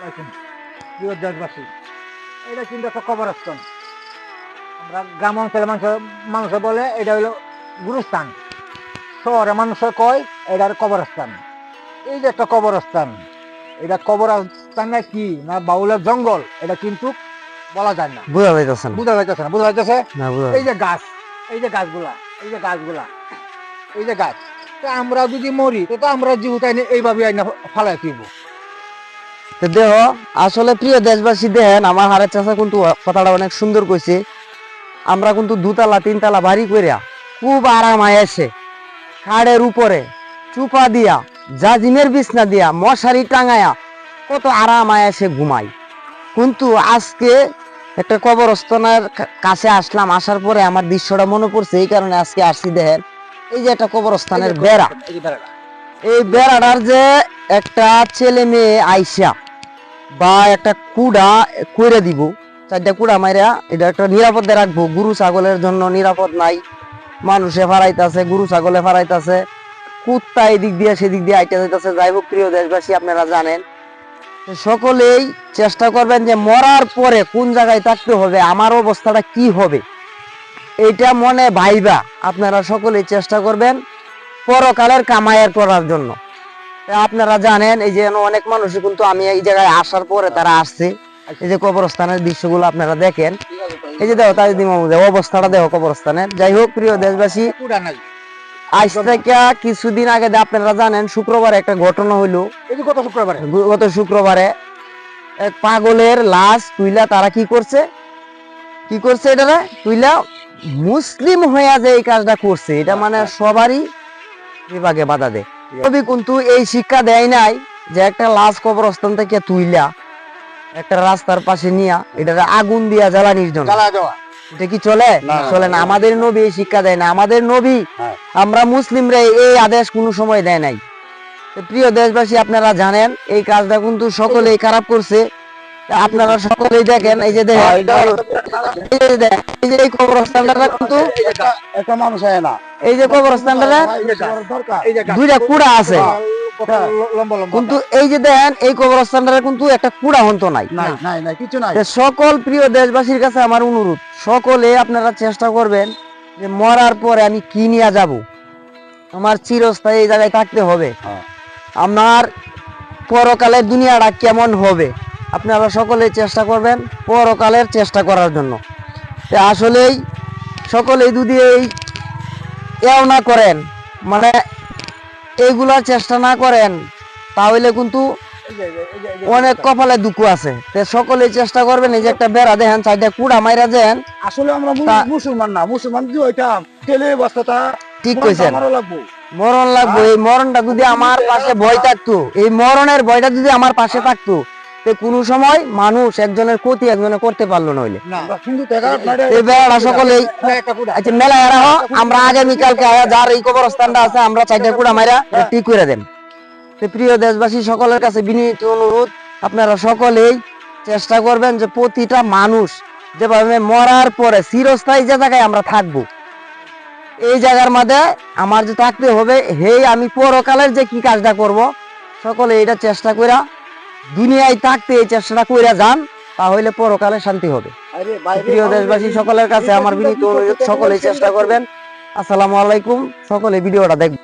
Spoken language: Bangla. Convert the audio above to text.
আলাইকুম প্রিয় দেশবাসী। এটা কিন্তু একটা কবরস্থান। আমরা গ্রাম অঞ্চলের মানুষ মানুষ বলে এটা হলো গুরুস্থান। শহরে মানুষ কয় এটার কবরস্থান। এই যে একটা কবরস্থান এটা কবরস্থান না কি না বাউলের জঙ্গল এটা কিন্তু বলা যায় না। বুঝা যাইতেছে না। বুঝা যাইতেছে না বুঝা যাইতেছে? এই যে গাছ এই যে গাছগুলা এই যে গাছগুলা এই যে গাছ। তো আমরা যদি মরি তো আমরা জীবিত আইনে এইভাবে আইনা ফালাই তুইব দেহ আসলে প্রিয় দেশবাসী দেখেন আমার হারের চাষা কিন্তু কথাটা অনেক সুন্দর কইছে। আমরা কিন্তু দুতলা তিনতলা বাড়ি করিয়া খুব আরাম আয়েছে খাড়ের উপরে চুপা দিয়া জাজিমের বিছনা দিয়া মশারি টাঙায়া কত আরাম আয়েছে ঘুমাই। কিন্তু আজকে একটা কবরস্থানের কাছে আসলাম আসার পরে আমার দৃশ্যটা মনে পড়ছে এই কারণে আজকে আসছি দেখেন। এই যে একটা কবরস্থানের বেড়া। এই বেড়াটার যে একটা ছেলে মেয়ে আইসা বা একটা কুড়া কইরে দিব, চারটা কুড়া মাইরা এটা একটা নিরাপদে রাখব। গরু, ছাগলের জন্য নিরাপদ নাই। মানুষে ফারাইতাছে গরু, ছাগলে ফারাইতাছে কুত্তা এদিক দিয়ে, সেদিক দিয়ে আইটা যাইতাছে। যাই হোক, প্রিয় দেশবাসী, আপনারা জানেন। সকলেই চেষ্টা করবেন যে মরার পরে কোন জায়গায় থাকতে হবে, আমার অবস্থাটা কি হবে? এটা মনে ভাইবা। আপনারা সকলেই চেষ্টা করবেন পরকালের কামাইয়ের করার জন্য। আপনারা জানেন এই যে অনেক মানুষ কিন্তু আমি এই জায়গায় আসার পরে তারা আসছে। এই যে কবরস্থানের দৃশ্যগুলো আপনারা দেখেন। এই যে দেখো তাই অবস্থাটা দেখো কবরস্থানের। যাই হোক প্রিয় দেশবাসী আজ থেকে কিছুদিন আগে আপনারা জানেন শুক্রবার একটা ঘটনা হইল। গত শুক্রবারে। গত শুক্রবারে এক পাগলের লাশ তুইলা তারা কি করছে? কি করছে এটা তুইলা মুসলিম হইয়া যে এই কাজটা করছে এটা মানে সবারই বিভাগে বাধা দেয়। তবে কিন্তু এই শিক্ষা দেয় নাই যে একটা লাশ কবরস্থান থেকে তুইলা একটা রাস্তার পাশে নিয়া এটা আগুন দিয়া জ্বালানির জন্য। এটা কি চলে? চলে না। আমাদের নবী এই শিক্ষা দেয় না। আমাদের নবী হ্যাঁ। আমরা মুসলিমরা এই আদেশ কোনো সময় দেয় নাই। প্রিয় দেশবাসী আপনারা জানেন এই কাজটা কিন্তু সকলেই খারাপ করছে। আপনারা সকলেই দেখেন এই যে দেখেন এই যে এই কবরস্থানটা কিন্তু একটা মানুষ হয় না। এই যে কবরস্থানটা। দুইটা কুড়া আছে। লম্বা লম্বা। কিন্তু এই যে দেখেন এই কবরস্থানটা কিন্তু একটা কুড়া হন্ত নাই। কিছু সকল প্রিয় দেশবাসীর কাছে আমার অনুরোধ সকলে আপনারা চেষ্টা করবেন যে মরার পরে আমি কি নিয়ে যাব? আমার চিরস্থায়ী এই জায়গায় থাকতে হবে। হ্যাঁ। আমার পরকালের দুনিয়াটা কেমন হবে? আপনারা সকলে চেষ্টা করবেন পরকালের চেষ্টা করার জন্য। আসলেই সকলেই যদি এই এও না করেন মানে এইগুলার চেষ্টা না করেন তাহলে কিন্তু অনেক কপালে দুঃখ আছে। তে সকলে চেষ্টা করবেন এই যে একটা বেড়া দেখেন চারটা কুড়া মাইরা দেন। আসলে আমরা মুসলমান না মুসলমান কি ওইটা তেলে বস্তাটা ঠিক কইছেন। মরণ লাগবে এই মরণটা যদি আমার পাশে ভয় থাকতো এই মরণের ভয়টা যদি আমার পাশে থাকতো তে কোনো সময় মানুষ একজনের ক্ষতি একজনে করতে পারল নইলে না। আমরা আপনারা বেড়া সকলেই আচ্ছা আমরা আগামীকালকে যার এই কবরস্থানটা আছে আমরা চারটা কুড়া মাইরা ঠিক করে দেন। প্রিয় দেশবাসী সকলের কাছে বিনীত অনুরোধ আপনারা সকলেই চেষ্টা করবেন যে প্রতিটা মানুষ যেভাবে মরার পরে চিরস্থায়ী যে জায়গায় আমরা থাকব এই জায়গার মধ্যে আমার যে থাকতে হবে হেই আমি পরকালের যে কি কাজটা করব সকলে এটা চেষ্টা কইরা দুনিয়ায় থাকতে এই চেষ্টাটা কইরা যান তাহলে পরকালে শান্তি হবে। প্রিয় দেশবাসী সকলের কাছে আমার বিনীত অনুরোধ সকলেই চেষ্টা করবেন। আসসালামু আলাইকুম সকলে ভিডিওটা দেখবেন।